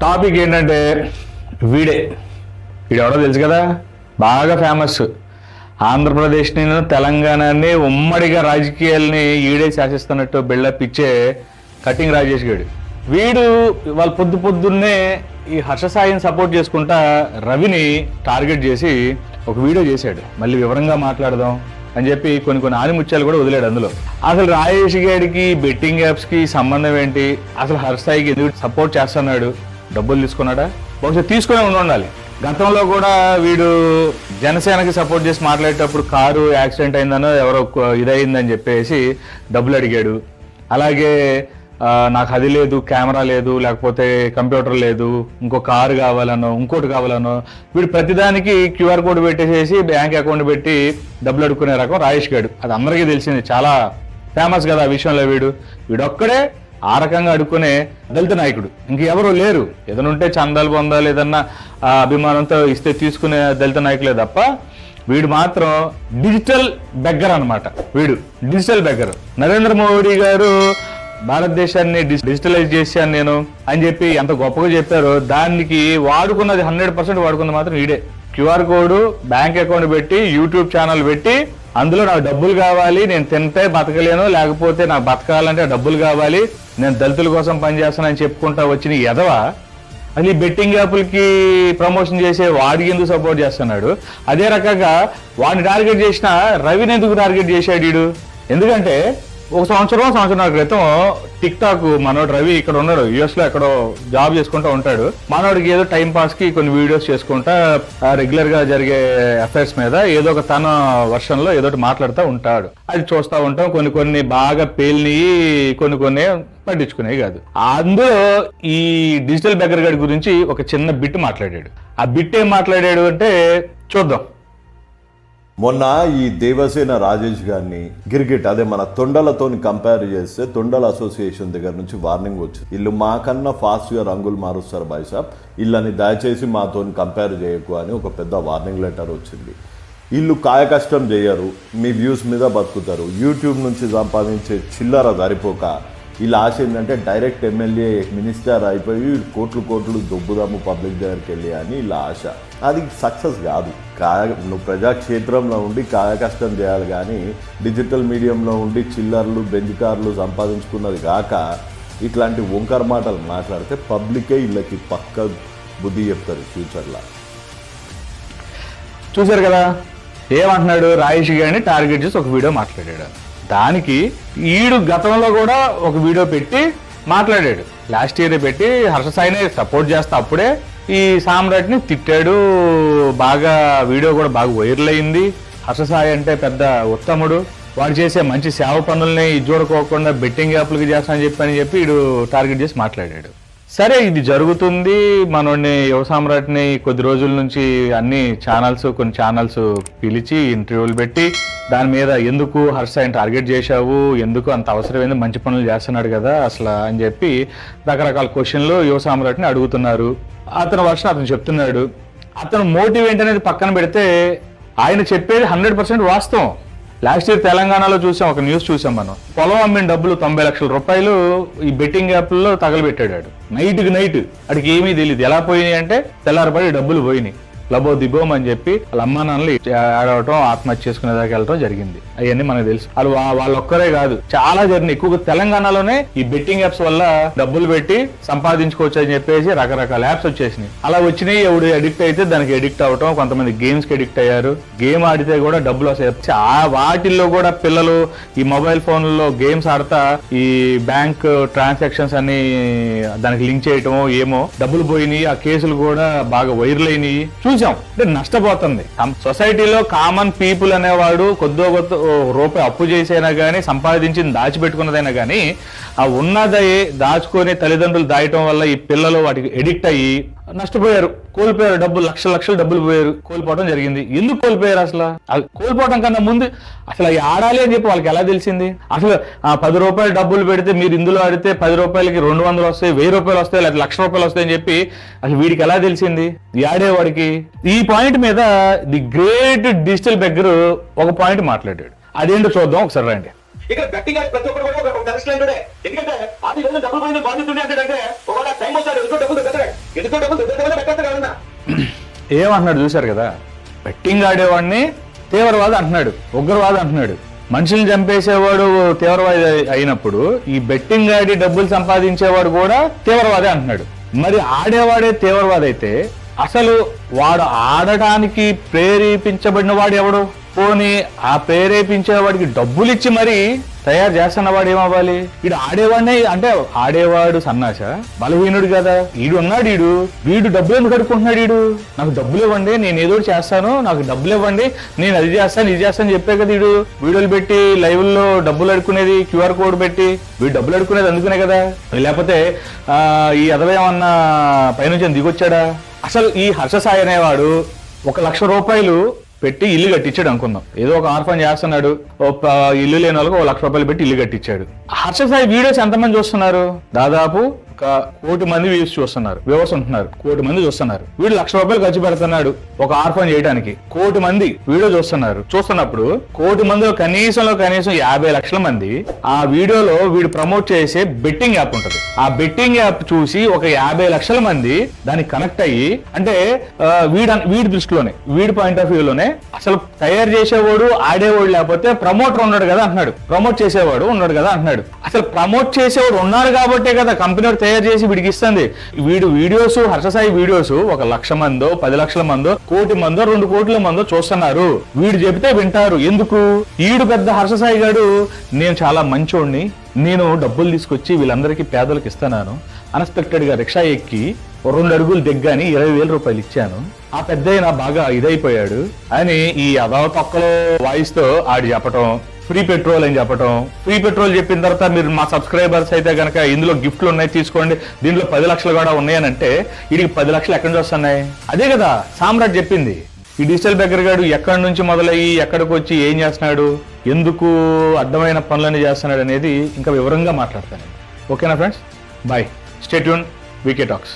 Topic ఏంటంటే వీడే. వీడెవడో తెలుసు కదా? బాగా ఫేమస్ ఆంధ్రప్రదేశ్ని తెలంగాణని ఉమ్మడిగా రాజకీయాల్ని ఈడే శాసిస్తున్నట్టు బిల్డప్ ఇచ్చే కటింగ్ రాజేష్ గడు. వీడు వాళ్ళు పొద్దు పొద్దున్నే ఈ హర్ష సాయిని సపోర్ట్ చేసుకుంటా రవిని టార్గెట్ చేసి ఒక వీడియో చేశాడు. మళ్ళీ వివరంగా మాట్లాడదాం. అని చెప్పి కొన్ని కొన్ని ఆనిముత్యాలు కూడా వదిలాడు అందులో. అసలు రాజేష్ గారికి బెట్టింగ్ యాప్స్కి సంబంధం ఏంటి? అసలు హర్షాయికి ఎందుకు సపోర్ట్ చేస్తున్నాడు? డబ్బులు తీసుకున్నాడా? బహుశా తీసుకునే ఉండి ఉండాలి. గతంలో కూడా వీడు జనసేనకి సపోర్ట్ చేసి మాట్లాడేటప్పుడు కారు యాక్సిడెంట్ అయిందనో ఎవరో ఇదయిందని చెప్పేసి డబ్బులు అడిగాడు. అలాగే నాకు అది లేదు కెమెరా లేదు లేకపోతే కంప్యూటర్ లేదు ఇంకో కారు కావాలనో ఇంకోటి కావాలనో వీడు ప్రతిదానికి క్యూఆర్ కోడ్ పెట్టేసేసి బ్యాంక్ అకౌంట్ పెట్టి డబ్బులు అడుక్కునే రకం రాయేష్ గాడు. అది అందరికీ తెలిసింది. చాలా ఫేమస్ కదా ఆ విషయంలో వీడు. వీడొక్కడే ఆ రకంగా అడుక్కునే దళిత నాయకుడు. ఇంకెవరు లేరు. ఏదైనా ఉంటే చందాలు పొందాలి ఏదన్నా అభిమానంతో ఇస్తే తీసుకునే దళిత నాయకులే తప్ప వీడు మాత్రం డిజిటల్ బెగ్గర్ అన్నమాట వీడు డిజిటల్ బెగ్గర్. నరేంద్ర మోడీ గారు భారతదేశాన్ని డిజిటలైజ్ చేశాను నేను అని చెప్పి ఎంత గొప్పగా చెప్పారో దానికి వాడుకున్నది హండ్రెడ్ పర్సెంట్ వాడుకున్నది మాత్రం ఈడే. క్యూఆర్ కోడ్ బ్యాంక్ అకౌంట్ పెట్టి యూట్యూబ్ ఛానల్ పెట్టి అందులో నాకు డబ్బులు కావాలి నేను తింటే బతకలేను లేకపోతే నాకు బతకాలంటే డబ్బులు కావాలి నేను దళితుల కోసం పనిచేస్తానని చెప్పుకుంటా వచ్చిన ఎదవ అది బెట్టింగ్ యాప్లకి ప్రమోషన్ చేసే వాడికి ఎందుకు సపోర్ట్ చేస్తున్నాడు? అదే రకంగా వాడిని టార్గెట్ చేసిన రవిని ఎందుకు టార్గెట్ చేశాడు వీడు ఎందుకంటే ఒక సంవత్సరం సంవత్సరం క్రితం టిక్ టాక్ మనోడు రవి ఇక్కడ ఉన్నాడు. యుఎస్లో ఎక్కడో జాబ్ చేసుకుంటా ఉంటాడు. మనోడికి ఏదో టైం పాస్కి కొన్ని వీడియోస్ చేసుకుంటా రెగ్యులర్గా జరిగే అఫైర్స్ మీద ఏదో ఒక తన వర్షన్లో ఏదో ఒకటి మాట్లాడుతూ ఉంటాడు. అది చూస్తూ ఉంటాం. కొన్ని కొన్ని బాగా పేలిని కొన్ని కొన్ని పట్టించుకునేవి కాదు. అందులో ఈ డిజిటల్ బెగ్గర్ గడి గురించి ఒక చిన్న బిట్ మాట్లాడాడు. ఆ బిట్ ఏం మాట్లాడాడు అంటే చూద్దాం. మొన్న ఈ దేవసేన రాజేష్ గారిని గిరిగిట్ అదే మన తొండలతోని కంపేర్ చేస్తే తొండల అసోసియేషన్ దగ్గర నుంచి వార్నింగ్ వచ్చింది. వీళ్ళు మాకన్నా ఫాస్ట్గా రంగులు మారుస్తారు బాయ్ సాబ్. వీళ్ళని దయచేసి మాతోని కంపేర్ చేయకు అని ఒక పెద్ద వార్నింగ్ లెటర్ వచ్చింది. వీళ్ళు కాయకష్టం చేయరు మీ వ్యూస్ మీద బతుకుతారు. యూట్యూబ్ నుంచి సంపాదించే చిల్లర సరిపోక వీళ్ళ ఆశ ఏంటంటే డైరెక్ట్ ఎమ్మెల్యే మినిస్టర్ అయిపోయి కోట్లు కోట్లు దొబ్బుదాము పబ్లిక్ దగ్గరికి వెళ్ళి అని వీళ్ళ ఆశ. అది సక్సెస్ కాదు. కాయ నువ్వు ప్రజాక్షేత్రంలో ఉండి కాయ కష్టం చేయాలి కానీ డిజిటల్ మీడియంలో ఉండి చిల్లర్లు బెంచ్కార్లు సంపాదించుకున్నది కాక ఇట్లాంటి వంకర మాటలు మాట్లాడితే పబ్లికే వీళ్ళకి పక్క బుద్ధి చెప్తారు ఫ్యూచర్లో. చూశారు కదా? ఏమంటున్నాడు? రాయేష్ గారిని టార్గెట్ చేసి ఒక వీడియో మాట్లాడాడు. దానికి ఈడు గతంలో కూడా ఒక వీడియో పెట్టి మాట్లాడాడు. లాస్ట్ ఇయర్ పెట్టి హర్ష సాయినే సపోర్ట్ చేస్తా అప్పుడే ఈ సామ్రాట్ని తిట్టాడు. బాగా వీడియో కూడా బాగా వైరల్ అయింది. హర్ష సాయి అంటే పెద్ద ఉత్తముడు. వాడు చేసే మంచి సేవ పనుల్ని చూడకోకుండా బెట్టింగ్ యాప్లకి చేస్తానని చెప్పి అని చెప్పి వీడు టార్గెట్ చేసి మాట్లాడాడు. సరే ఇది జరుగుతుంది. మనోడిని యువ సామ్రాట్ని కొద్ది రోజుల నుంచి అన్ని ఛానల్స్ కొన్ని ఛానల్స్ పిలిచి ఇంటర్వ్యూలు పెట్టి దాని మీద ఎందుకు హర్ష ఆయన టార్గెట్ చేశావు? ఎందుకు అంత అవసరమైంది? మంచి పనులు చేస్తున్నాడు కదా అసలు అని చెప్పి రకరకాల క్వశ్చన్లు యువ సామ్రాట్ని అడుగుతున్నారు. అతని వర్షం అతను చెప్తున్నాడు. అతను మోటివ్ ఏంటనేది పక్కన పెడితే ఆయన చెప్పేది హండ్రెడ్ పర్సెంట్ వాస్తవం. లాస్ట్ ఇయర్ తెలంగాణలో చూసాం ఒక న్యూస్ చూసాం మనం. పొలం అమ్మిన డబ్బులు తొంభై లక్షల రూపాయలు ఈ బెట్టింగ్ యాప్లలో తగలబెట్టాడు నైట్కి నైట్ అడికి ఏమీ తెలియదు ఎలా పోయినాయి అంటే తెల్లారిపడి డబ్బులు పోయినాయి. లబో దిబోమ్ అని చెప్పి వాళ్ళ అమ్మా నాన్నలు ఆడవటం ఆత్మహత్య చేసుకునే దాకా వెళ్ళటం జరిగింది. అవన్నీ మనకు తెలుసు. వాళ్ళు వా- వాళ్ళొక్కరే కాదు చాలా జరిగింది ఎక్కువగా తెలంగాణలోనే ఈ బెట్టింగ్ యాప్స్ వల్ల డబ్బులు పెట్టి సంపాదించుకోవచ్చు అని చెప్పేసి రకరకాల యాప్స్ వచ్చేసినాయి. అలా వచ్చినాయి ఎవడు ఎడిక్ట్ అయితే దానికి ఎడిక్ట్ అవటం కొంతమంది గేమ్స్కి ఎడిక్ట్ అయ్యారు. గేమ్ ఆడితే కూడా డబ్బులు వస్తాయి. ఆ వాటిల్లో కూడా పిల్లలు ఈ మొబైల్ ఫోన్లలో గేమ్స్ ఆడతా ఈ బ్యాంక్ ట్రాన్సాక్షన్స్ అన్ని దానికి లింక్ చేయటం ఏమో డబ్బులు పోయినాయి. ఆ కేసులు కూడా బాగా వైరల్ అయినాయి. చూసి అంటే నష్టపోతుంది. సొసైటీలో కామన్ పీపుల్ అనేవాడు కొద్దో కొత్త రూపాయి అప్పు చేసైనా కానీ సంపాదించింది దాచిపెట్టుకున్నదైనా కానీ ఆ ఉన్నది దాచుకొని తల్లిదండ్రులు దాయటం వల్ల ఈ పిల్లలు వాటికి ఎడిక్ట్ అయ్యి నష్టపోయారు. కోల్పోయారు డబ్బులు లక్షల లక్షలు డబ్బులు పోయారు. కోల్పోవడం జరిగింది. ఎందుకు కోల్పోయారు అసలు? కోల్పోవడం కన్నా ముందు అసలు అవి ఆడాలి అని చెప్పి వాళ్ళకి ఎలా తెలిసింది? అసలు ఆ పది రూపాయలు డబ్బులు పెడితే మీరు ఇందులో ఆడితే పది రూపాయలకి రెండు వందలు వస్తాయి వెయ్యి రూపాయలు వస్తాయి లేదా లక్ష రూపాయలు వస్తాయి చెప్పి అసలు వీడికి ఎలా తెలిసింది? ఈ ఆడేవాడికి ఈ పాయింట్ మీద ది గ్రేట్ డిజిటల్ బెగ్గర్ ఒక పాయింట్ మాట్లాడాడు. అదేంటో చూద్దాం ఒకసారి రండి. ఇక్కడ బెట్టింగ్ ఆడి ప్రతి ఒక్కరు కూడా ఒక- ఒక దర్శనం ఎందుకంటే అది రోజు డబ్బులు పోయింది బాధితుంది అంటే ఒకవేళ టైం వస్తాడు ఎందుకో డబ్బులు దగ్గర ఎందుకో డబ్బులు దగ్గర పెట్టేస్తారు కాదన్నా ఏమంటున్నాడు చూశారు కదా? బెట్టింగ్ ఆడేవాడిని తీవ్రవాది అంటున్నాడు ఉగ్రవాది అంటున్నాడు. మనుషుల్ని చంపేసేవాడు తీవ్రవాది అయినప్పుడు ఈ బెట్టింగ్ ఆడి డబ్బులు సంపాదించేవాడు కూడా తీవ్రవాది అంటున్నాడు. మరి ఆడేవాడే తీవ్రవాది అయితే అసలు వాడు ఆడటానికి ప్రేరేపించబడిన వాడు ఎవడు? పోనీ ఆ ప్రేరేపించేవాడికి డబ్బులు ఇచ్చి మరీ తయారు చేస్తున్నవాడు ఏమవ్వాలి? వీడు ఆడేవాడినే అంటే ఆడేవాడు సన్నాస? బలహీనుడు కదా. ఈడు ఉన్నాడు ఈడు. వీడు డబ్బులు ఎందుకు అడుక్కుంటున్నాడు ఈడు? నాకు డబ్బులు ఇవ్వండి నేను ఏదో చేస్తాను నాకు డబ్బులు ఇవ్వండి నేను అది చేస్తాను ఇది చేస్తాను చెప్పే కదా వీడు వీడియోలు పెట్టి లైవ్లో డబ్బులు అడుకునేది క్యూఆర్ కోడ్ పెట్టి వీడు డబ్బులు అడుకునేది అందుకునే కదా. లేకపోతే ఆ, ఈ అదవేమన్నా పైనుంచి దిగొచ్చాడా? అసలు ఈ హర్ష సాయి అనేవాడు ఒక లక్ష రూపాయలు పెట్టి ఇల్లు కట్టించాడు అనుకుందాం. ఏదో ఒక ఆర్ఫన్ చేస్తున్నాడు ఇల్లు లేని వాళ్ళకి ఒక లక్ష రూపాయలు పెట్టి ఇల్లు కట్టించాడు. హర్ష సాయి వీడియోస్ ఎంతమంది చూస్తున్నారు? దాదాపు ఒక కోటి మంది వ్యూస్ చూస్తున్నారు వ్యూవర్స్ ఉంటున్నారు కోటి మంది చూస్తున్నారు. వీడు లక్ష రూపాయలు ఖర్చు పెడుతున్నాడు ఒక ఆర్ఫన్ చేయడానికి కోటి మంది వీడియో చూస్తున్నారు. చూస్తున్నప్పుడు కోటి మందిలో కనీసంలో కనీసం యాభై లక్షల మంది ఆ వీడియోలో వీడు ప్రమోట్ చేసే బెట్టింగ్ యాప్ ఉంటుంది. ఆ బెట్టింగ్ యాప్ చూసి ఒక యాభై లక్షల మంది దానికి కనెక్ట్ అయ్యి అంటే వీడు వీడి దృష్టిలోనే వీడి పాయింట్ ఆఫ్ వ్యూలోనే అసలు తయారు చేసేవాడు ఆడేవాడు లేకపోతే ప్రమోటర్ ఉన్నాడు కదా అంటున్నాడు. ప్రమోట్ చేసేవాడు ఉన్నాడు కదా అంటున్నాడు. అసలు ప్రమోట్ చేసేవాడు ఉన్నారు కాబట్టే కదా కంపెనీ వాడు తయారు చేసి వీడికి ఇస్తుంది వీడు వీడియోస్ హర్షసాయి వీడియోస్ ఒక లక్ష మందో పది లక్షల మందో కోటి మందో రెండు కోట్ల మందో చూస్తున్నారు. వీడు చెబితే వింటారు. ఎందుకు? ఈడు పెద్ద హర్షసాయి గారు నేను చాలా మంచోడిని. నేను డబ్బులు తీసుకొచ్చి వీళ్ళందరికీ పేదలకు ఇస్తున్నాను. అన్ఎక్స్పెక్టెడ్గా రిక్షా ఎక్కి రెండు అడుగులు దిగ్గాని ఇరవై వేల రూపాయలు ఇచ్చాను. ఆ పెద్ద బాగా ఇదైపోయాడు అని ఈ అదవ తొక్కలో వాయిస్తో ఆడు ఆడి చెప్పటం ఫ్రీ పెట్రోల్ అని చెప్పటం. ఫ్రీ పెట్రోల్ చెప్పిన తర్వాత మీరు మా సబ్స్క్రైబర్స్ అయితే కనుక ఇందులో గిఫ్ట్లు ఉన్నాయి తీసుకోండి. దీంట్లో పది లక్షలు కూడా ఉన్నాయని అంటే వీడికి పది లక్షలు ఎక్కడి నుంచి వస్తున్నాయి? అదే కదా సామ్రాట్ చెప్పింది. ఈ డిజిటల్ బెగ్గర్ గాడు ఎక్కడి నుంచి మొదలయ్యి ఎక్కడికి వచ్చి ఏం చేస్తున్నాడు? ఎందుకు అర్థమైన పనులన్నీ చేస్తున్నాడు అనేది ఇంకా వివరంగా మాట్లాడతాను. ఓకేనా friends? Bye. Stay tuned VK talks.